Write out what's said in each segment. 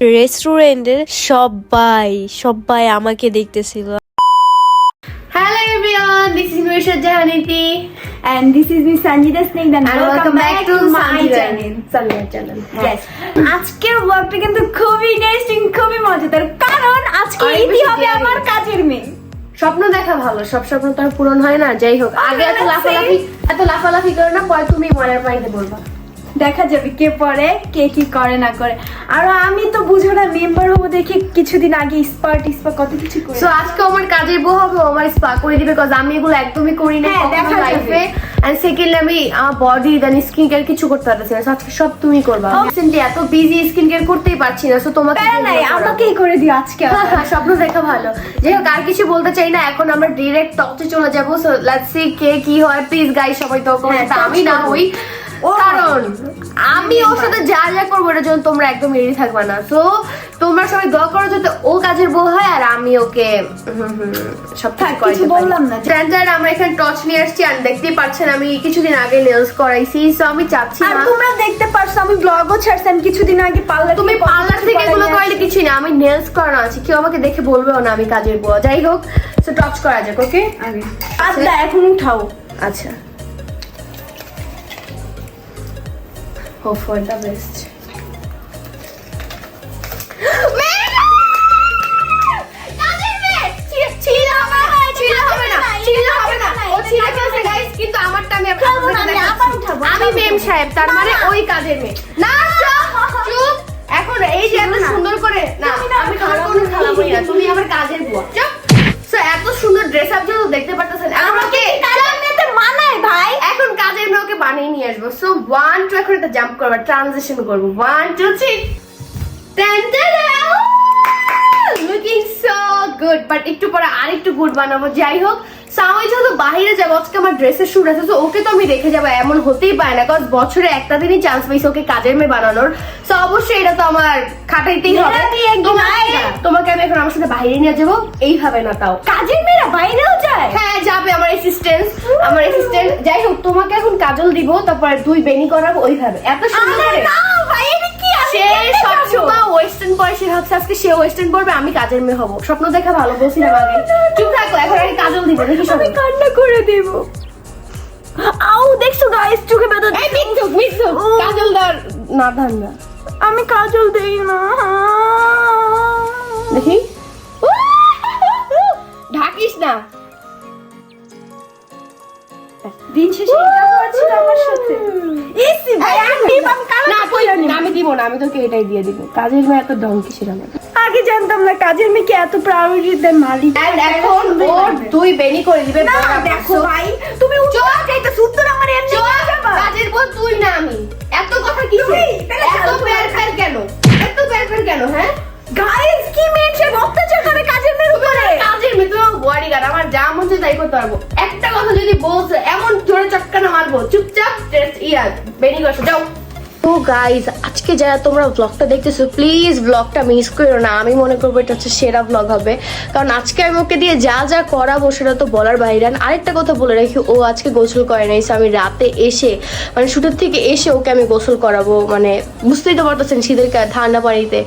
রেস্টুরেন্টের সবাই সবাই আমাকে দেখতেছিল। আজকের ব্লগটা কিন্তু খুবই ইন্টারেস্টিং খুবই মজাদার কারণ আজকে ইতি হবে। আমার কাজের মেয়ে স্বপ্ন দেখা ভালো সব স্বপ্ন তো আর পূরণ হয় না যাই হোক আগে এত লাফালাফি এত লাফালাফি করে না পরে তুমি মনের পানিতে বলবা। দেখা যাবে কে পরে কে কি করে না করে। আর আমি তো বুঝো না মেম্বার হব দেখি কিছুদিন আগে স্পা কত কিছু করে। সো আজকে আমার কাজের বউ হবে আমার স্পা করে দিবে বিকজ আমি এগুলো একদমই করি না হ্যাঁ, দেখা। লাইফে এন্ড সেকেন্ডলি আমি আমার বডি দেন স্কিন কেয়ার কিছু করতে পারতেছি না। আজকে সব তুমি করবা। রিসেন্টলি এত বিজি স্কিন কেয়ার করতেই পারছি না সো তোমাকে নাই আমাকেই করে দিও আজকে হ্যাঁ, হ্যাঁ, স্বপ্ন দেখা ভালো। যাই হোক আর কিছু বলতে চাই না এখন আমরা ডিরেক্ট টপে চলে যাব। সো লেটস সি কে কি হয়। প্লিজ গাই সবাই তো আমি না হই। কারণ আমি ওর সাথে যা যা করব এটার জন্য তোমরা একদম রেডি থাকবে না। তো তোমরা সবাই দোয়া করো যাতে ও কাজের বউ হয় আর আমি ওকে সব কিছু কিছু বললাম না। স্ট্যান্ডার্ড আমরা এখানে টর্চ নিয়ে আসছি আর দেখতেই পাচ্ছেন আমি কিছুদিন আগে নেলস করাইছি সো আমি চাচ্ছি আর তোমরা দেখতে পারছ আমি ব্লগও ছাড়ছি আমি কিছুদিন আগে পার্লার তুমি পার্লার থেকে এগুলো কিছুই না আমি নেলস করানো আছে কেউ আমাকে দেখে বলবেও না আমি কাজের বুয়া যাই হোক সো টচ করা যাক ওকে আচ্ছা এখন উঠাও। আচ্ছা। আমি মেম। সাহেব তার মানে। ওই কাজের মেয়ে না চুপ, চুপ এখন এই যে এত। সুন্দর করে না আমি তোমার কোনো না। তুমি আমার কাজের বুয়া চুপ সো এত সুন্দর ড্রেস আপ যেহেতু দেখতে পারতেছেন আমাকে কাজের মেয়েতে মানায় ভাই এখন আমরা ওকে বানিয়ে নিয়ে আসব। সো ওয়ান টু এখন একটা জাম্প করব ট্রানজিশন করব। One two three looking so good but একটু পরে আরেকটু গুড বানাবো। যাই হোক আমি যেহেতু বাইরে যাব আজকে আমার ড্রেসের শুট আছে তো ওকে তো আমি রেখে যাব এমন হতেই পারে না কারণ বছরে একটা দিনই চান্স পেয়েছি ওকে কাজের মেয়ে বানানোর। সো অবশ্যই এটা তো আমার খাটাইতেই হবে। তোমাকে- আমি এখন আমার সাথে বাইরে নিয়ে যাব এইভাবে না তাও। কাজের মেয়েরা বাইরেও যায়? হ্যাঁ যাবে আমার অ্যাসিস্ট্যান্ট আমার অ্যাসিস্ট্যান্ট যাই হোক তোমাকে এখন কাজল দিব তারপরে দুই বেনি করাবো ওইভাবে। এত সুন্দর করে। ভাবছে আজকে সে ওয়েস্টার্ন পরবে আমি কাজের মেয়ে হব। স্বপ্ন দেখা ভালো বলছি না আগে। চুপ থাকো এখন আমি কাজল দিব দেখি সব। কান্না করে দেব। আউ দেখছ গাইস চোখে ব্যথা এই মিথ্যু মিথ্যু। কাজল দর না ধান না। আমি কাজল দেই না। দেখি। ঢাকিস না। দিন শেষে এটা আমার সাথে। ইসি ভাই আমি আমি না কই আমি দিব না আমি তোকে এটাই দিয়ে দিব। কাজের মেয়ে এত ডং কিসের আমার আগে জানতাম না কাজের মেয়েকে এত প্রায়োরিটি দেয় মালিক। And এখন ওর দুই বেনি করে দিবে না দেখো ভাই তুমি উঠো এটা সুন্দর আমার এমনি কাজের পর তুই না আমি। এত কথা কি এত প্যার প্যার কেন? এত প্যার প্যার কেন হ্যাঁ? গাইস কি মেয়ে সে অত্যাচার করে কাজের মেয়ের উপরে? কাজের গার্ড আমার যা মন তাই করতে পারব। একটা কথা যদি বলছে, এমন জোরে চটকানা মারবো, চুপচাপ ইয়া বেনি করছ যাও। তো গাইজ আজকে যারা তোমরা ব্লগটা দেখতেছো প্লিজ ব্লগটা মিস করো না। আমি মনে করব এটা হচ্ছে সেরা ব্লগ হবে। কারণ আজকে আমি ওকে দিয়ে যা যা করাবো সেটা তো বলার বাইরে। আর আরেকটা কথা বলে রাখি, ও আজকে গোসল করে নাই আমি রাতে এসে মানে শুটের থেকে এসে ওকে আমি গোসল করাবো মানে বুঝতেই তো পারতেছেন শীতের ঠান্ডা পানিতে।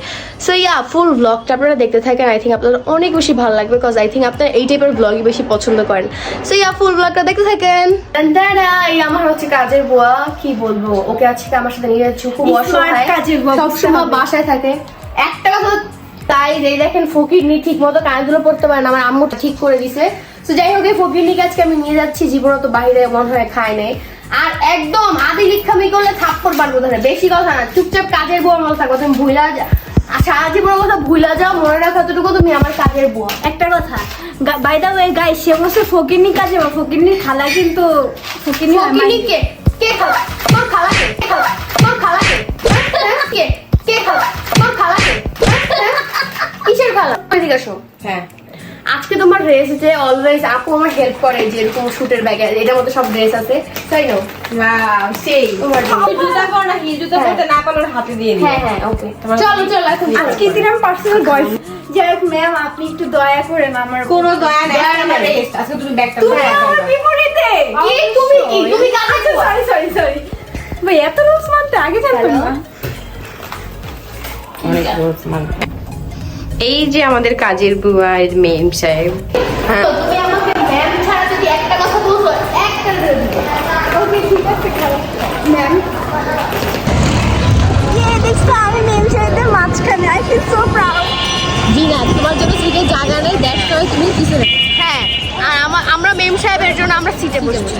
সো ইয়া ফুল ব্লগটা আপনারা দেখতে থাকেন। আই থিঙ্ক আপনাদের অনেক বেশি ভালো লাগবে বিকজ আই থিঙ্ক আপনারা এই টাইপের ব্লগই বেশি পছন্দ করেন। সো ইয়া ফুল ব্লগটা দেখতে থাকেন। আমার হচ্ছে কাজের বুয়া, কি বলব? ওকে আজকে আমার সাথে নিয়ে যাচ্ছি খুব অসহায়। কাজের বুয়া বুঝতে সবসময় বাসায় থাকে। একটা কথা তাই যে দেখেন ফকিরনি ঠিক মতো কাজগুলো পড়তে পারে না আমার আম্মু ঠিক করে দিছে। তো যাই হোক এই ফকিরনিকে আজকে আমি নিয়ে যাচ্ছি জীবনে তো বাইরে মনে হয় খায় নাই। আর একদম আদি লিখামি করলে থাপ্পড় পারব ধরে বেশি কথা না চুপচাপ কাজের বুয়া মনে থাকো তুমি ভুলা যা। জীবনের কথা ভুলা যাও মনে রাখো এতটুকু তুমি আমার কাজের একটা কথা বাই দা ওয়ে গাইস সে বসে ফকিরনি কাজে বা ফকিরনি খালা কিন্তু ফকিরনি ফকিরনি কে? কে খালা? তোর খালা কে খালা? তোর খালা কে কে কে খালা? তোর খালা? কিসের খালা? এদিকে আসো। হ্যাঁ। আজকে তোমার ড্রেস আছে অলওয়েজ আপু আমার হেল্প করে যে এরকম শুটের ব্যাগে এটার মধ্যে সব ড্রেস আছে। তাই না? ওয়াও সেই। তোমার। জুতা পর নাকি জুতা হ্যাঁ। পরতে না পারলে হাতে দিয়ে দিই হ্যাঁ হ্যাঁ ওকে চলো চলো এখন। আজকে আমার পার্সোনাল বয়ফ্রেন্ড যাই হোক ম্যাম আপনি একটু দয়া করেন আমার কোনো দয়া নাই। আমার আজকে তুমি ব্যাগটা তুমি হ্যাঁ, আমার বিপরীতে। কি? তুমি কি? তুমি কাজে সরি সরি সরি ভাই এত রুলস মানতে আগে জানতাম না। অনেক রোজ এই যে আমাদের কাজের বুয়া মেম সাহেব। হ্যাঁ। তো তুমি আমাকে ম্যাম ছাড়া যদি একটা কথা বলছো একটা ধরে দিবো। ওকে ঠিক আছে ম্যাম দেখছ আমি মেম সাহেবের মাঝখানে আই ফিল সো প্রাউড জি না তোমার জন্য সিটে জায়গা নেই দ্যাটস তুমি পিছনে হ্যাঁ আমরা মেম সাহেবের জন্য আমরা সিটে বসছি।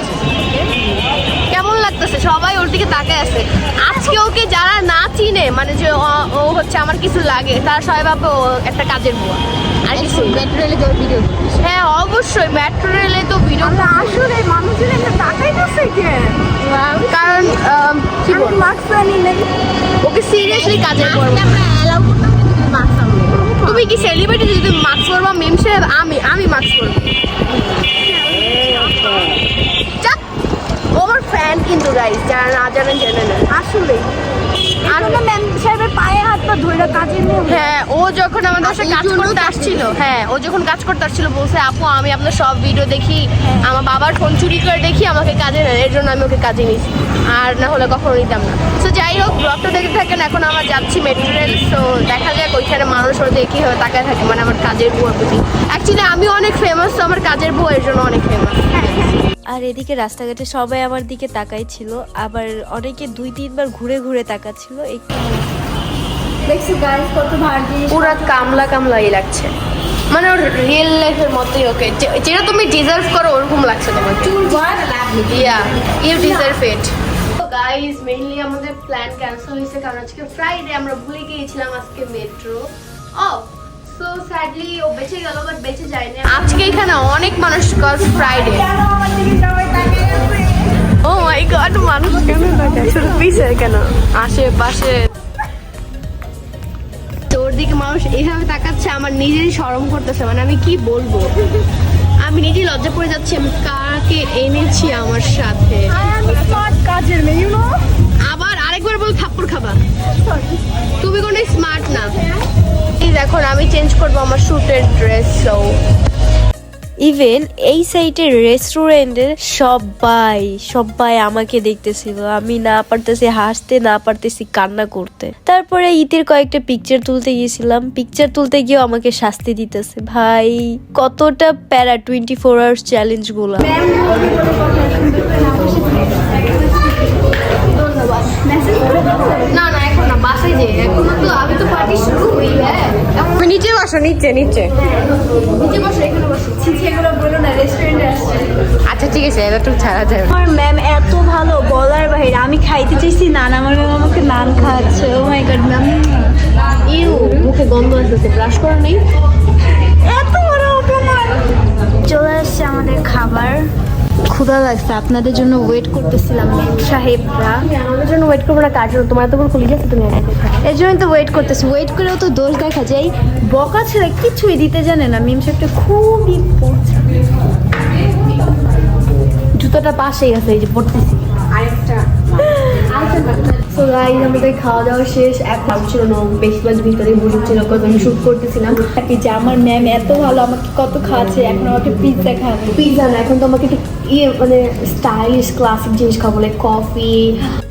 কেমন লাগতেছে? সবাই ওর দিকে তাকায় আছে। আজকে ওকে যারা না চিনে মানে যে ও- হচ্ছে আমার কিছু লাগে তারা সবাই ভাবে ও একটা কাজের বুয়া। আর কিছু মেট্রো রেলে কেউ ভিডিও হ্যাঁ অবশ্যই মেট্রো রেলে তো ভিডিও আসলে মানুষজন একটা তাকাইতেছে কেন কারণ কি বলব? মাস্ক আনি নাই ওকে সিরিয়াসলি কাজের বুয়া বলে। আমরা অ্যালাউ করতাম কিন্তু তুমি মাস্ক আনবে তুমি কি সেলিব্রিটি যদি মাস্ক পরবা মেম সাহেব আমি আমি মাস্ক পরবো ওভার ফ্যান কিন্তু গাইস যারা না জানেন জানেন নেন ম্যাম সাহেবের পায়ে হাত পা ধরে কাজে নিয়ে হ্যাঁ ও যখন আমাদের সাথে কাজ করতে আসছিল হ্যাঁ ও যখন কাজ করতে আসছিল বলছে আপু আমি আপনার সব ভিডিও দেখি আমার বাবার ফোন চুরি করে দেখি আমাকে কাজে নেন এর জন্য আমি ওকে কাজে আর না হলে কখনো নিতাম না। তো যাই হোক ব্লগটা দেখতে থাকেন এখন আমরা যাচ্ছি মেট্রো রেল তো দেখা যাক ওইখানে মানুষ ওর দেখি হয়ে তাকায় থাকে মানে আমার কাজের প্রতি অ্যাকচুয়ালি আমি অনেক ফেমাস তো আমার কাজের বউ এর জন্য অনেক ফেমাস আর এদিকে রাস্তাঘাটে সবাই আমার দিকে তাকাই ছিল আবার অনেকে দুই তিনবার ঘুরে ঘুরে তাকাচ্ছিল একটু দেখছ গাইস কত ভার জিনিস কামলা কামলাই লাগছে। মানে ওর রিয়েল লাইফের মতোই ওকে। যে- যেটা তুমি ডিজার্ভ করো ওরকম লাগছে তোমার yeah you deserve it guys mainly আমাদের প্ল্যান ক্যান্সেল হয়েছে কারণ আজকে ফ্রাইডে আমরা ভুলে গিয়েছিলাম আজকে মেট্রো ও সো স্যাডলি ও বেঁচে গেল বাট বেঁচে যায়নি। আজকে এখানে অনেক মানুষ cause Friday oh my god মানুষ কেন তাকায় শুধু পিছে কেন? আশেপাশে। তোর দিকে মানুষ এইভাবে তাকাচ্ছে আমার নিজেরই শরম করতেছে মানে আমি কি বলব? আমি নিজেই লজ্জা পড়ে যাচ্ছি আমি কাকে এনেছি আমার সাথে? আবার আরেকবার বল থাপ্পড় খাবা। তুমি কোনো স্মার্ট না। এই দেখো আমি চেঞ্জ করব আমার শুটের ড্রেস সো ইভেন এই সাইটের রেস্টুরেন্টের সবাই সবাই আমাকে দেখতেছিল। আমি না পারতেছি হাসতে, না পারতেছি কান্না করতে। তারপরে ঈদের কয়েকটা পিকচার তুলতে গিয়েছিলাম। পিকচার তুলতে গিয়েও আমাকে শাস্তি দিতেছে। ভাই, কতটা প্যারা টোয়েন্টি ফোর আওয়ার্স চ্যালেঞ্জগুলা না না এখন না বাসায় যে এখন তো আমি তো পার্টি শুরু হই হ্যাঁ নিচে বসো নিচে নিচে। নিচে বসো এখানে বসো। ছিছি এগুলো বলো না রেস্টুরেন্টে আসছে। আচ্ছা ঠিক আছে এটা একটু ছাড়া যাবে আমার ম্যাম এত ভালো বলার বাইরে আমি খাইতে চাইছি নান আমার ম্যাম আমাকে নান খাওয়াচ্ছে oh my god ma'am you মুখে গন্ধ আসতেছে ব্রাশ করো নেই। এত বড় অপমান। চলে আসছে আমাদের খাবার। ক্ষুধা লাগছে। আপনাদের জন্য ওয়েট করতেছিলাম সাহেবরা। আমাদের জন্য ওয়েট করব না কার জন্য তোমার তো খুলে গেছে তুমি এর জন্য তো ওয়েট করতেছি। ওয়েট করেও তো দোষ দেখা যায়। বকা ছেলে কিছুই দিতে জানে না। মিম সাহেবটা খুবই জুতোটা পাশেই আছে এই যে পড়তেছি। আরেকটা। সো গাইস আমাদের খাওয়া দাওয়া শেষ। এখন ছিল না বেশিরভাগ ভিতরে বসেছিল কত আমি শুট করতেছিলাম। যে আমার ম্যাম এত ভালো আমাকে কত খাওয়াচ্ছে এখন আমাকে পিৎজা খাওয়াবে পিৎজা না এখন তো আমাকে একটু ইয়ে মানে স্টাইলিশ ক্লাসিক জিনিস খাব লাইক কফি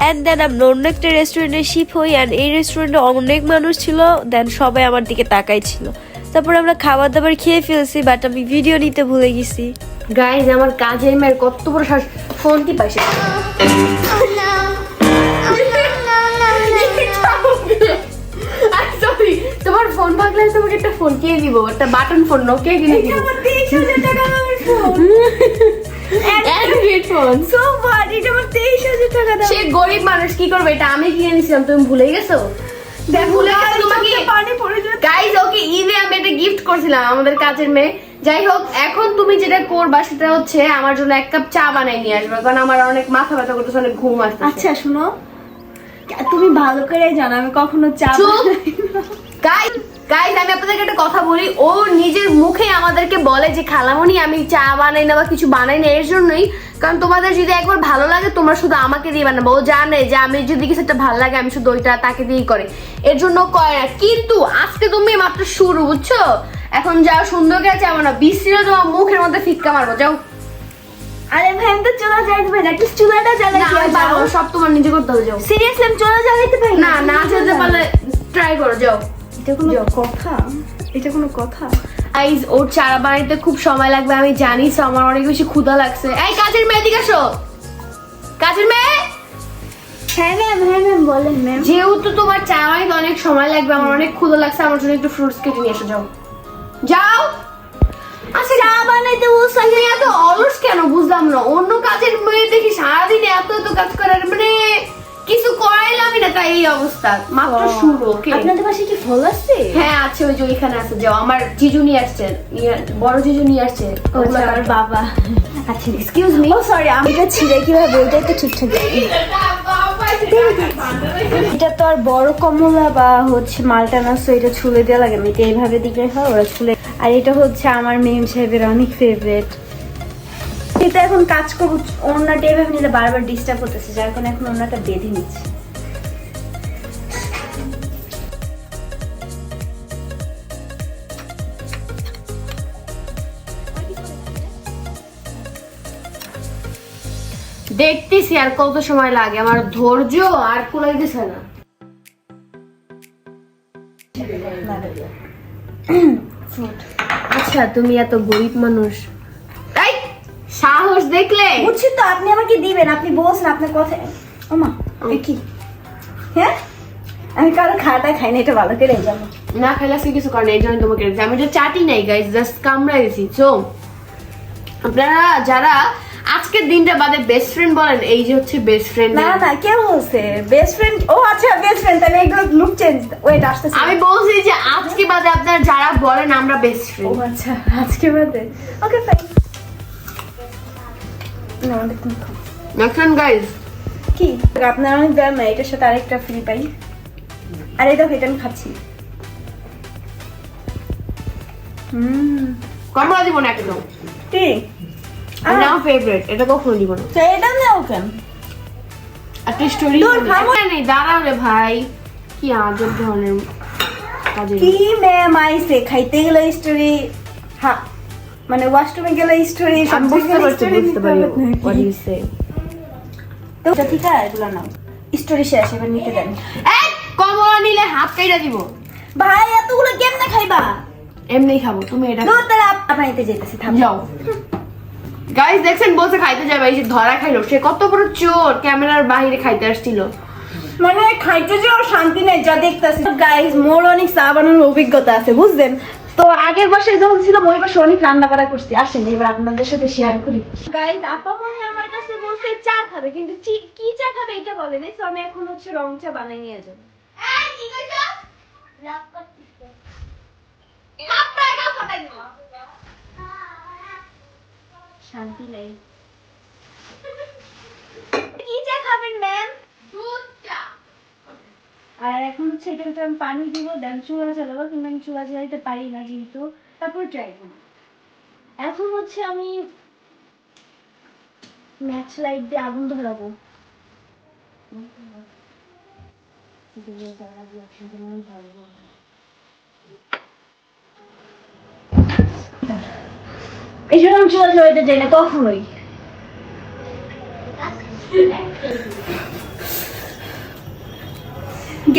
অ্যান্ড দেন আমরা অন্য একটা রেস্টুরেন্টে শিপ হই অ্যান্ড এই রেস্টুরেন্টে অনেক মানুষ ছিল দেন সবাই আমার দিকে তাকাই ছিল তারপর আমরা খাবার দাবার খেয়ে ফেলছি বাট আমি ভিডিও নিতে ভুলে গেছি। গাইজ আমার কাজের মেয়ের কত বড় ফোন কি পাইছে ফোন ভাগলে তোমাকে একটা ফোন কে দিব একটা বাটন ফোন নোকিয়া কিনে দিব। সো গরিব মানুষ কি করবে? এটা আমি কিনে নিছিলাম তুমি ভুলে গেছো? ভুলে গেছো তোমাকে? পানি পড়ে যাচ্ছে। গাইজ ওকে ঈদে আমি একটা গিফট করছিলাম আমাদের কাজের মেয়ে। যাই হোক এখন তুমি যেটা করবা সেটা হচ্ছে আমার জন্য এক কাপ চা বানাই নিয়ে আসবে কারণ আমার অনেক মাথা ব্যথা করতেছে অনেক ঘুম আসছে আচ্ছা শুনো। তুমি ভালো করে জানো আমি কখনো চা চুপ। গাইজ আমি আপনাদেরকে একটা কথা বলি ও নিজের মুখে আমাদেরকে বলে যে খালামণি আমি চা বানাই না বা কিছু বানাই না এর জন্যই। কারণ তোমাদের যদি একবার ভালো লাগে তোমরা শুধু আমাকে দিয়ে বানাবো। ও জানে যে আমি যদি কিছু একটা ভালো লাগে আমি শুধু ওইটা তাকে দিয়েই করে। এর জন্য করে না কিন্তু আজকে তুমি মাত্র শুরু বুঝছ? এখন যাও সুন্দর গেছে চা না বিশ্রীরা তোমার মুখের মধ্যে ফিটকা মারবো। যাও। আরে ভাই আমি তো চুলা জ্বালাতে পারি না একটু চুলাটা জ্বালাই না, আমি পারব সব তোমার নিজে করতে হবে যাও। সিরিয়াসলি আমি চুলা জ্বালাইতে পারি না না যেতে পারলে ট্রাই করো যাও। এটা কোনো কথা? এটা কোনো কথা? ওর চারা বানাইতে খুব সময় লাগবে আমি জানি so আমার অনেক বেশি ক্ষুধা লাগছে। এই কাজের মেয়ে দিকে আসো। কাজের মেয়ে! হ্যাঁ ম্যাম হ্যাঁ ম্যাম বলেন ম্যাম যেহেতু তোমার চা বানাইতে অনেক সময় লাগবে আমার অনেক ক্ষুধা লাগছে আমার জন্য একটু ফ্রুটস কেটে নিয়ে এসো যাও। যাও! আচ্ছা চা বানাইতে বলছো তুমি এত অলস কেন? বুঝলাম না। অন্য কাজের মেয়ে দেখি সারাদিন এত এত কাজ করার মানে কিছু করাইলামই না তাই এই অবস্থা। মাত্র শুরু ওকে আপনাদের পাশে কি ফল আছে হ্যাঁ আছে ওই যে ওইখানে আছে যাও আমার জিজু নিয়ে আসছে বড় জিজু নিয়ে আসছে ওগুলো আমার বাবা। আচ্ছা এক্সকিউজ মি ও সরি আমি এটা ছিঁড়ে কীভাবে ওইটাই তো ঠিকঠাক এটা তো আর বড় কমলা বা হচ্ছে মালটা না এটা ছুলে দেওয়া লাগে না। এটা এইভাবে দিলে হয় ওরা ছুলে আর এটা হচ্ছে আমার মেম সাহেবের অনেক ফেভারিট এখন কাজ করব অন্যটা এভাবে নিলে বারবার ডিস্টার্ব করতেছে যার কারণে এখন অন্যটা বেঁধে নিচ্ছে। দেখতেছি আর কত সময় লাগে আমার ধৈর্য আর কুলাই দিছে না। আচ্ছা তুমি এত গরিব মানুষ। আপনি আমাকে দিবেন আপনি বলছেন আপনার কথা ওমা কি? হ্যাঁ? আমি কারও খাটা খাই না এটা ভালো করে যাব না খাইলে আজকে কিছু কারণে এই জন্য তোমাকে আমি এটা চাটি নাই গাইস জাস্ট কামড়াই দিছি। সো আপনারা যারা আজকের দিনটা বাদে বেস্ট ফ্রেন্ড বলেন এই যে হচ্ছে বেস্ট ফ্রেন্ড না না কে বলছে? বেস্ট ফ্রেন্ড ও আচ্ছা বেস্ট ফ্রেন্ড তাহলে এগুলো লুক চেঞ্জ ওয়েট আসতেছে। আমি বলছি যে আজকে বাদে আপনারা যারা বলেন আমরা বেস্ট ও ফ্রেন্ড আচ্ছা আজকে বাদে। ওকে ফাইন না তুমি দেখছেন গাইস কি? আপনার অনেক দাম না এটার সাথে আরেকটা ফ্রি পাই। আর দেখো এটা আমি খাচ্ছি। হুম। কমলা দিব না একদম। কি? এটা আমার ফেভারিট এটা কখনো দিব না। এটা নাও কেন? একটা স্টোরি নেই দাঁড়াও রে ভাই। কি আজব ধরনের কি ম্যাম আইসে খাইতে গেলে স্টোরি হ্যাঁ মানে ওয়াশরুমে গেলে স্টোরি আমি বুঝতে পারছি বুঝতে পারি what you say. তো ঠিক আছে এগুলো নাও। স্টোরি শেষ এবার নিতে দেন। এই কমলা নিলে হাত কাইটা দিব। ভাই এতগুলো কেমনে খাইবা? এমনি খাব তুমি এটা দূর তাহলে আপ- আপনার নিতে যেতেছি থাম। যাও। গাইস দেখছেন বলছে খাইতে যাবে এই যে ধরা খাইলো। সে কত বড় চোর ক্যামেরার বাইরে খাইতে আসছিল। মানে খাইতে যাও শান্তি নেই যা দেখতেছি। গাইস মোর অনেক চা বানানোর অভিজ্ঞতা আছে বুঝলেন? তো আগের বাসায় যখন ছিলাম ওই বাসায় অনেক রান্না করা করছি। আসেন এবার আপনাদের সাথে শেয়ার করি। গাইস আপা মনে আমার কাছে বলছে চা খাবে কিন্তু চি- কি চা খাবে এটা বলেনি তো আমি এখন হচ্ছে রং চা বানাই নিয়ে যাব। শান্তি নেই। কি চা খাবেন ম্যাম আর এখন হচ্ছে এটাতে আমি পানি দিব দেন চুলা চালাবো কিন্তু আমি চুলা চালাইতে পারি না যেহেতু। তারপর ট্রাই করব। এখন হচ্ছে আমি ম্যাচ লাইট দিয়ে আগুন ধরাবো। এই জন্য আমি চুলা চালাইতে যাই না, কখনোই।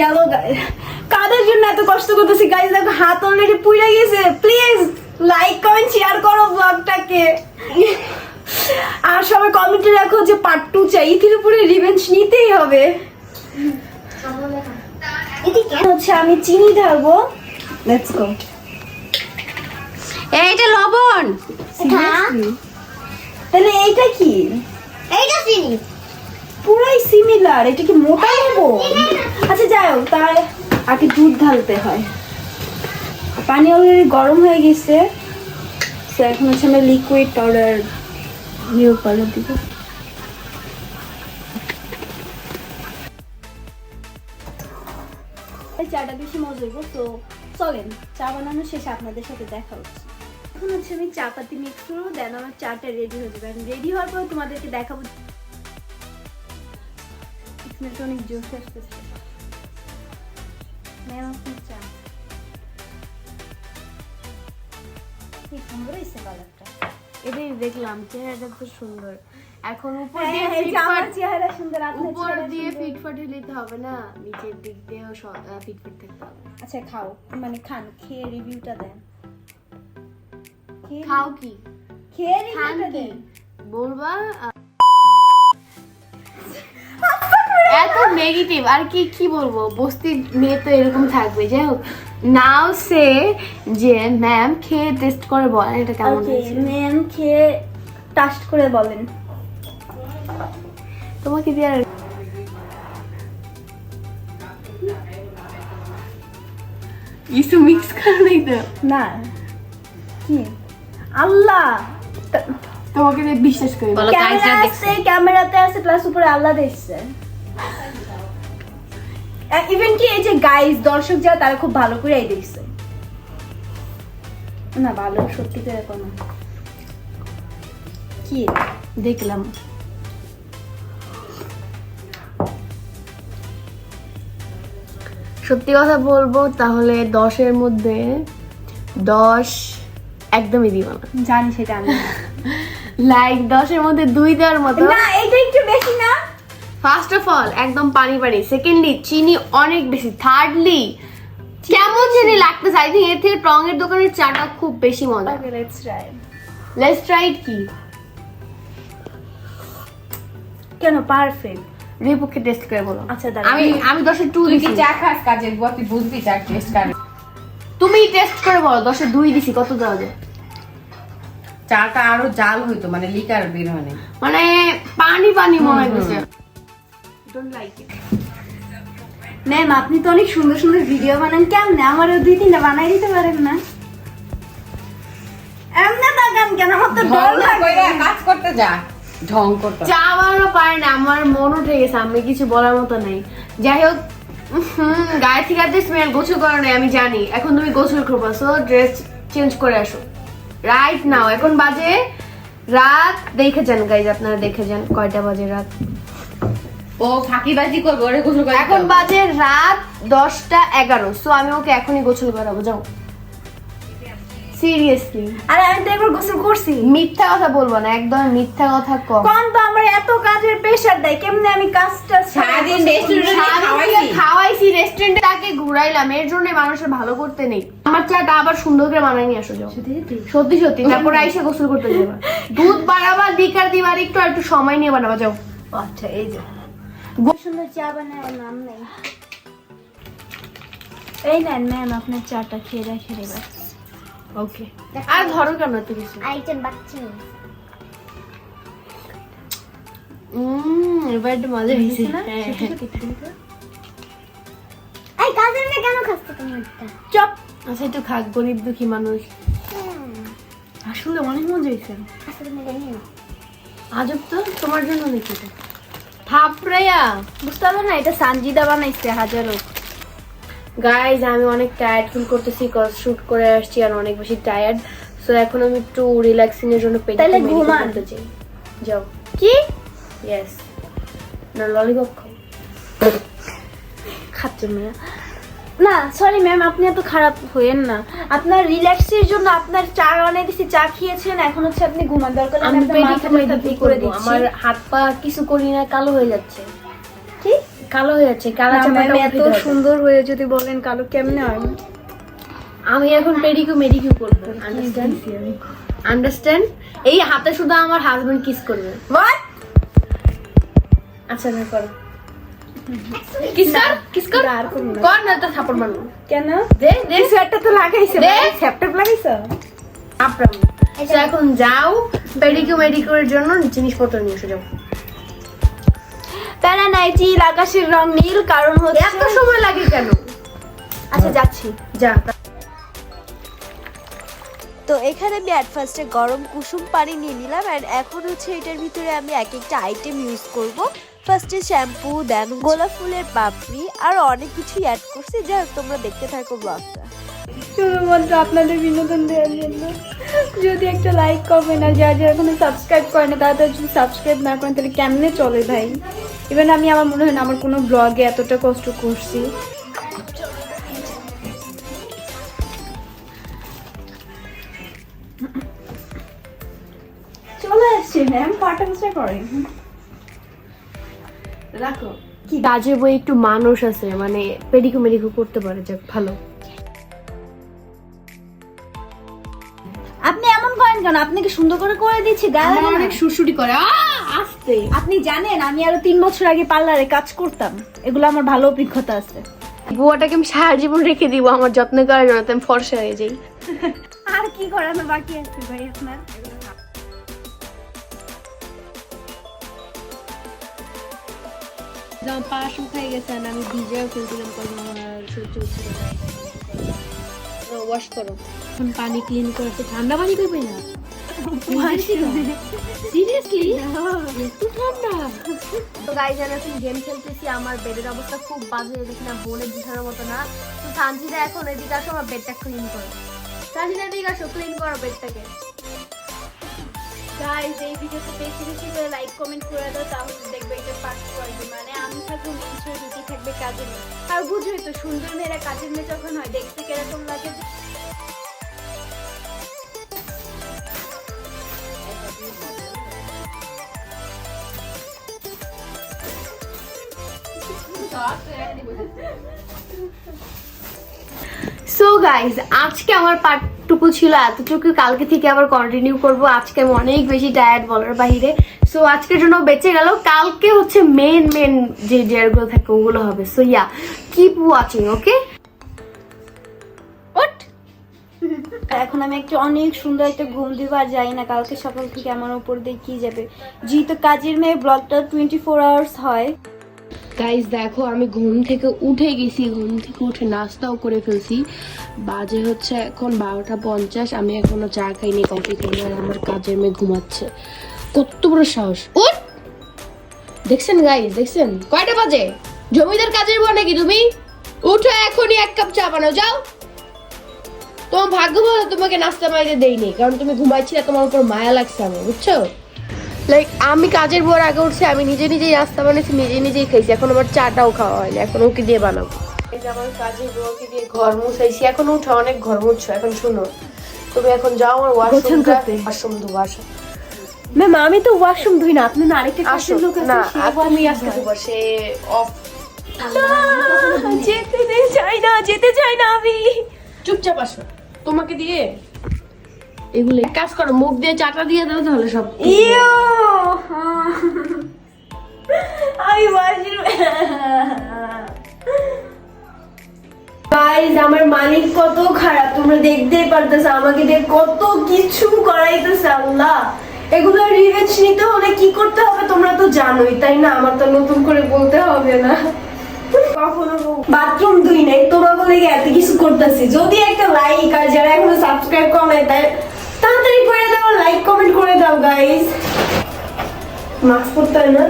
গেল কাদের জন্য এত কষ্ট করতেছি? গাইস দেখো হাত অলরেডি পুড়ে গেছে। প্লিজ লাইক কমেন্ট শেয়ার করো ব্লগটাকে আর সবাই কমেন্টে রাখো যে পার্ট টু চাই। ইতির উপরে রিভেঞ্জ নিতেই হবে। হচ্ছে আমি চিনি ঢালবো। লেটস গো এইটা লবণ। তাহলে এইটা কি? এইটা চিনি। পুরাই সিমিলার এটা কি মোটা লবণ আচ্ছা যাই হোক তার আগে দুধ ঢালতে হয়। পানি অলরেডি গরম হয়ে গেছে তো এখন হচ্ছে আমরা লিকুইড পাউডার মিল্ক পাউডার দিব। চাটা বেশি মজা হইব তো চলেন, চা বানানো শেষে আপনাদের সাথে দেখা হচ্ছে। এখন হচ্ছে আমি চা পাতি মিক্স করব দেন আমার চাটা রেডি হয়ে যাবে। রেডি হওয়ার পর তোমাদেরকে দেখাবো স্মেলটা অনেক জোশ আসতেছে। ম্যাম আপনার চা? কি সুন্দর হয়েছে কালারটা। এটাই দেখলাম চেহারাটা তো সুন্দর। এখন উপর হ্যাঁ, দিয়ে এই যে আমার চেহারা সুন্দর আপনার উপর দিয়ে। ফিটফাট হইতে হবে না নিচের দিক দিয়েও ফিটফাট থাকতে হবে। আচ্ছা খাও। মানে খান খেয়ে রিভিউটা দেন। খাও কি? খেয়ে রিভিউটা দেন। বলবা এত নেগেটিভ আর কি কি বলব? বস্তির মেয়ে তো এরকম থাকবে। যাই হোক নাও সে যে ম্যাম খেয়ে টেস্ট করে বলেন এটা কেমন হয়েছে ম্যাম খেয়ে টাস্ট করে বলেন। তোমাকে দিয়ে আর কিছু মিক্স করে নাই তো? না। কি? আল্লাহ! তোমাকে দিয়ে বিশ্বাস করি। না। বলো ক্যামেরা কাইসা আছে ক্যামেরাতে আছে প্লাস উপরে আল্লাহ দেখছে। ইভেন কি এই যে গাইস দর্শক যারা তারা খুব ভালো করে দেখছে। না ভালো সত্যি করে কোনো কি? দেখলাম। সত্যি কথা বলব তাহলে দশের মধ্যে দশ একদমই দিব না। জানি সেটা আমি। লাইক দশের মধ্যে দুই দেওয়ার মতো। না এটা একটু বেশি না। ফার্স্ট অফ অল একদম পানি পানি সেকেন্ডলি চিনি অনেক বেশি। থার্ডলি কেমন চিনি। লাগতেছে। আই থিঙ্ক এর থেকে টং এর দোকানের চাটা খুব বেশি মজা। লেটস ট্রাই লেটস ট্রাই কি? কেন পারফেক্ট রিপুকে টেস্ট করে বলো। আচ্ছা আমি আমি দশের টু দিছি। চা খাস কাজের বুয়া তুই বুঝবি চা টেস্ট করে। তুমি টেস্ট করে বলো দশের দুই দিছি কত দেওয়া যায়? চাটা আরও জাল হইতো মানে লিকার বের হয় মানে পানি পানি মনে হইতেছে ডোন্ট লাইক ইট ম্যাম আপনি তো অনেক সুন্দর সুন্দর ভিডিও বানান। কেমনে? আমারও দুই তিনটা বানাই দিতে পারেন না। এমনি তাকান কেন? আমার তো ডর লাগে কাজ করতে যা। ঢং করতে চা পারে না আমার মন উঠে গেছে আমি কিছু বলার মতো নাই। যাই হোক গায়ে থেকে আর স্মেল গোসল করা নেই আমি জানি। এখন তুমি গোসল করব সো ড্রেস চেঞ্জ করে আসো। রাইট নাও এখন বাজে রাত দেখে যান গাইজ আপনারা দেখে যান কয়টা বাজে রাত? ও ফাঁকিবাজি করবে ওরে গোসল করে এখন বাজে রাত দশটা এগারো সো আমি ওকে এখনই গোসল করাবো যাও। সিরিয়াসলি আরে আমি তো একবার গোসল করছি। মিথ্যা কথা বলব না একদম মিথ্যা কথা কম। কোন তো আমার এত কাজের প্রেশার দেয় কেমনে আমি কাজটা সারাদিন রেস্টুরেন্টে খাওয়াইছি। রেস্টুরেন্টে তাকে ঘুরাইলাম এর জন্য মানুষের ভালো করতে নেই। আমার চাটা আবার সুন্দর করে বানাই নিয়ে আসো যাও। সত্যি সত্যি? তারপর আইসে গোসল করতে যাবা। দুধ বাড়াবা লিকার দিবার একটু আর একটু সময় নিয়ে বানাবা যাও। আচ্ছা এই যে। সুন্দর চা বানায় নাম নেই। এই নেন ম্যাম আপনার চাটা খেয়ে দেখেন এবার। ওকে। আর ধরো কেন কিছু বাচ্চা উম, এবার একটু মজা হয়েছে। হ্যাঁ, হ্যাঁ। এই কাজের মেয়ে কেন খাচ্ছে চপ। আচ্ছা একটু খাক গরিব দুঃখী মানুষ। আসলে অনেক মজা হয়েছে। আজব তো তোমার জন্য নাকি থাপড়াইয়া বুঝতে পারল না এটা সানজিদা বানাইছে হাজারো। গাইজ আমি অনেক টায়ার্ড ফিল করতেছি কজ শুট করে আসছি আর অনেক বেশি টায়ার্ড সো এখন আমি একটু রিল্যাক্সিং এর জন্য পেট তাহলে ঘুমান। যাও। কি? ইয়েস না ললিপপ খাও। খাচ্ছে মেয়ে না সরি ম্যাম আপনি এত খারাপ হইেন না। আপনার রিল্যাক্সের জন্য আপনার চা বানিয়ে দিচ্ছি চা খেয়েছেন এখন হচ্ছে আপনি ঘুমান। দরকার আমি মাথা করে দিচ্ছি। আমার হাত পা কিছু করি না কালো হয়ে যাচ্ছে। কি? কালো হয়ে যাচ্ছে কালো ma'am, এত সুন্দর হয়ে যদি বলেন কালো কেমনে হয়? আমি এখন পেডিকিউ মেডিকিউ করব। আন্ডারস্ট্যান্ড আন্ডারস্ট্যান্ড এই হাতে শুধু আমার হাজবেন্ড কিস করবে। হোয়াট আচ্ছা না করো। কিস কর কিস কর আর করব না। কর না তো থাপড় মারবো। কেন? দে দে। কিছু তো লাগাইছে দে। স্যাপটাপ লাগাইছো? আপরাম তো এখন যাও পেডিকিউ মেডিকিউরের জন্য জিনিসপত্র নিয়ে এসে যাও। প্যারা নাই চিল আকাশের রং নীল কারণ হচ্ছে এত সময় লাগে কেন? আচ্ছা যাচ্ছি। যা। তো এখানে আমি অ্যাট ফার্স্টে গরম কুসুম পানি নিয়ে নিলাম অ্যান্ড এখন হচ্ছে এটার ভিতরে আমি এক একটা আইটেম ইউজ করব। ফার্স্টে শ্যাম্পু দেন গোলাপ ফুলের পাপড়ি আর অনেক কিছুই অ্যাড করছি। যা তোমরা দেখতে থাকো ব্লগটা শুধুমাত্র আপনাদের বিনোদন দেওয়ার জন্য। যদি একটা লাইক করবেন আর যারা যারা এখনও সাবস্ক্রাইব করে না, তারা যদি সাবস্ক্রাইব না করেন তাহলে কেমনে চলে ভাই? ইভেন আমি আমার মনে হয় না, আমার কোনো ব্লগে এতটা কষ্ট করছি। চলে আসছে ম্যাম পাটা বসে করে রাখো। কি? কাজের বই একটু মানুষ আছে মানে পেডিকো মেডিকো করতে পারে যাক ভালো। আপনি এমন করেন কেন? আপনাকে সুন্দর করে করে দিচ্ছি গায়ে আমার অনেক সুরসুরি করে। আস্তে। আপনি জানেন আমি আরও তিন বছর আগে পার্লারে কাজ করতাম। এগুলো আমার ভালো অভিজ্ঞতা আছে। বুয়াটাকে আমি সারা জীবন রেখে দিব আমার যত্ন করার জন্য তো আমি ফর্সা হয়ে যাই। আর কি করানো বাকি আছে ভাই আপনার? শুকাই গেছে আর আমি ভিজেও ফেলছিলাম তখন আমার সহ্য হচ্ছিল ওয়াশ করো। এখন পানি ক্লিন ঠান্ডা পানি করবে না? সিরিয়াসলি একটু ঠান্ডা। তো গাইজ আমি এখন গেম খেলতেছি আমার বেডের অবস্থা খুব বাজে দেখি না বলে বুঝানোর মতো না। তো সানজিদা এখন এদিকে আসো আমার বেডটা ক্লিন করো। সানজিদা এদিকে আসো ক্লিন করো বেডটাকে গাইস এই ভিডিওতে বেশি বেশি করে লাইক কমেন্ট করে দাও, তাহলে দেখবে এটা ফার্স্ট করবে মানে আমি থাকব মেন ছেড়ে দিদি থাকবে কাজের মেয়ে। আর বুঝোই তো, সুন্দর মেয়েরা কাজের মেয়ে যখন হয়, দেখতে কীরকম লাগে? সো গাইজ আজকে আমার পার্টটুকু ছিল এতটুকু কালকে থেকে আবার কন্টিনিউ করব। আজকে আমি অনেক বেশি টায়ার্ড বলার বাহিরে। সো আজকের জন্য বেঁচে গেল। কালকে হচ্ছে মেন মেন যে ডেয়ারগুলো থাকে ওগুলো হবে। So yeah keep watching okay এখন আমি একটা অনেক সুন্দর একটা ঘুম দিব আর যাই না কালকে সকাল থেকে আমার উপর দিয়ে কি যাবে। যেহেতু কাজের মেয়ে ব্লগটা টোয়েন্টি ফোর আওয়ার্স হয়। গাইজ দেখো, আমি ঘুম থেকে উঠে গেছি, ঘুম থেকে উঠে নাস্তাও করে ফেলছি। বাজে হচ্ছে এখন বারোটা পঞ্চাশ, আমি এখনও চা খাইনি কফি খাইনি, আর আমার কাজের মেয়ে ঘুমাচ্ছে। কত বড় সাহস। উঠ! দেখছেন গাইজ দেখছেন? কয়টা বাজে? জমিদার কাজের বউ নাকি তুমি? উঠো এখনই, এক কাপ চা বানাও, যাও। তোমার ভাগ্য ভালো তোমাকে নাস্তা মাইতে দেইনি, কারণ তুমি ঘুমাইছিলে, তোমার উপর মায়া লাগছে আমার, বুঝছ? লাইক আমি কাজের বউর আগে উঠছি আমি নিজে নিজেই নাস্তা বানিয়েছি নিজে নিজেই খাইছি। এখন আমার চাটাও খাওয়া হয়নি এখন ওকে দিয়ে বানাবো। এই যে আমার কাজের বউকে দিয়ে ঘর মুছাইছি এখন উঠে অনেক ঘর মুছছো এখন শুনো। তুমি এখন যাও আমার ওয়াশরুম করতে? ওয়াশরুম ধোবো আসো ম্যাম আমি তো ওয়াশরুম ধুই না আপনি না আরেকটা কাজের লোক আছে না আর আজকে। ধোবো সে অফ যেতে চাই না যেতে চাই না আমি। চুপচাপ আসো। তোমাকে দিয়ে এগুলো কাজ করো মুখ দিয়ে চাটা দিয়ে দাও তাহলে সব ইয়ো! আমি আমার মালিক কত খারাপ তোমরা দেখতেই পারতেছো আমাকে দিয়ে কত কিছু করাইতেছে আল্লাহ। এগুলো রিভেঞ্জ নিতে হলে কি করতে হবে তোমরা তো জানোই তাই না? আমার তো নতুন করে বলতে হবে না। কখনো বাথরুম ধুই নাই তোমাকে এত কিছু করতেছি? যদি একটা লাইক আর যারা এখনও সাবস্ক্রাইব করে তাই তাড়াতাড়ি করে দাও লাইক কমেন্ট করে দাও গাইস মাস্ক পরতে হয় না?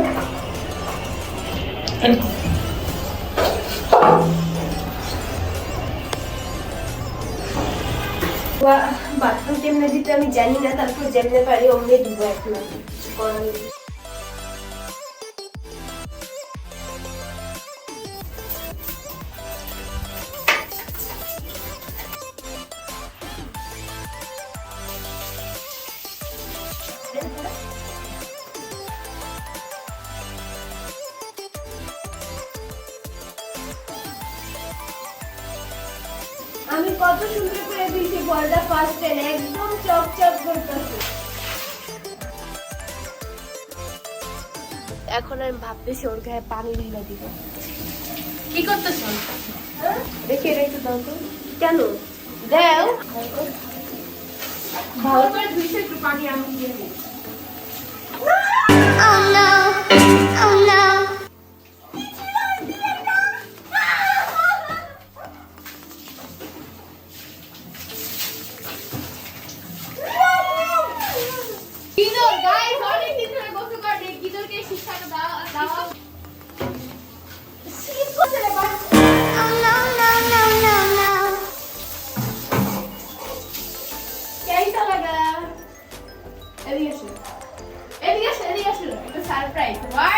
বাথরুম কেমনে দিতে আমি জানি না, তারপর যেমনে পারি অমনি দুবার এখন করার আমি কত সুন্দর করে দিয়েছি পর্দা ফার্স্ট টাইম একদম চক করতেছে। এখন আমি ভাবতেছি ওর গায়ে পানি ঢেলে দিব। কি করতেছো? দেখি এটা একটু দাও তো। কেন? দাও। ভালো করে ধুইছে একটু পানি আমি দিয়ে দিই। কিদর এদিকে আসো এদিকে আসো এদিকে আসো এটা সারপ্রাইজ ওয়ান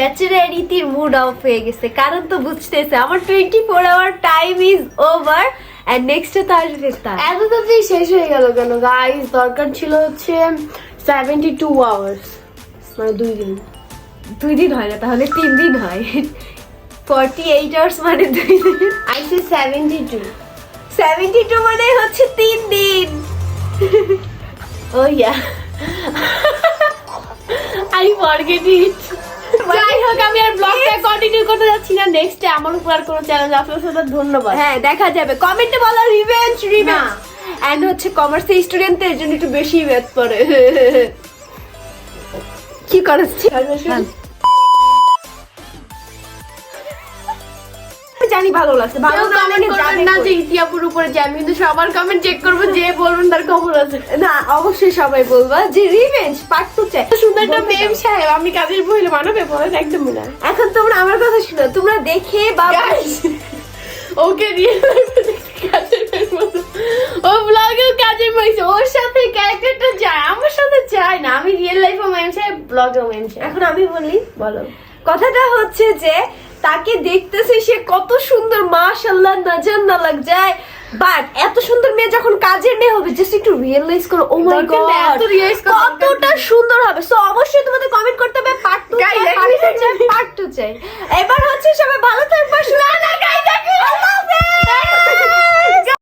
ব্যাচেলার রীতির মুড অফ হয়ে গেছে। কারণ তো বুঝতেছে আমার twenty four hour time is over and নেক্সটে তো আসবে এত তাড়াতাড়ি শেষ হয়ে গেল কেন গাইস দরকার ছিল হচ্ছে সেভেন্টি টু আওয়ার্স মানে দুই দিন। দুই দিন হয় না তাহলে তিন দিন হয়। ফর্টি এইট আওয়ার্স মানে দুই দিন। I say seventy two seventy two মানে হচ্ছে তিন দিন। ও ইয়া আই ফরগেট ইট যাই হোক আমি আর ব্লগটা কন্টিনিউ করতে যাচ্ছি না। নেক্সটে আমার উপর আর কোনো চ্যালেঞ্জ আপনার সাথে ধন্যবাদ। হ্যাঁ দেখা যাবে। কমেন্টে বলো রিভেঞ্জ রিভেঞ্জ এন্ড হচ্ছে কমার্সের স্টুডেন্টদের জন্য একটু বেশি ম্যাথ পড়ে কি করাচ্ছি জানি ভালো লাগছে ভালো না কমেন্ট লাগলে না যে। ইতিহাপুর উপরে যে আমি কিন্তু সবার কমেন্ট চেক করব যে বলবেন তার খবর আছে। না অবশ্যই সবাই বলবা যে রিভেঞ্জ পার্ট টু চাই সুন্দর একটা মেম। সাহেব আমি কাজের মহিলা মানবে বলেন একদমই না। এখন তোমরা আমার কথা শুনো তোমরা দেখে বা ওকে রিয়েল কাজের ও ব্লগেও কাজের মেয়ে ওর সাথে ক্যারেক্টারটা যায় আমার সাথে যায় না আমি রিয়েল লাইফেও মেম সাহেব ব্লগেও মেম সাহেব। এখন আমি বলি বলো। কথাটা হচ্ছে যে তাকে দেখতেছি সে কত সুন্দর মাশাল্লাহ নাজান না লাগ যায় বাট এত সুন্দর মেয়ে যখন কাজের oh নেই হবে জাস্ট একটু রিয়েলাইজ করো ও মাই গড এত রিয়েলাইজ কতটা সুন্দর হবে। সো অবশ্যই তোমাদের কমেন্ট করতে হবে পার্ট 2 চাই পার্ট 2 চাই এবার হচ্ছে সবাই ভালো থাকবে না না গাইস আল্লাহ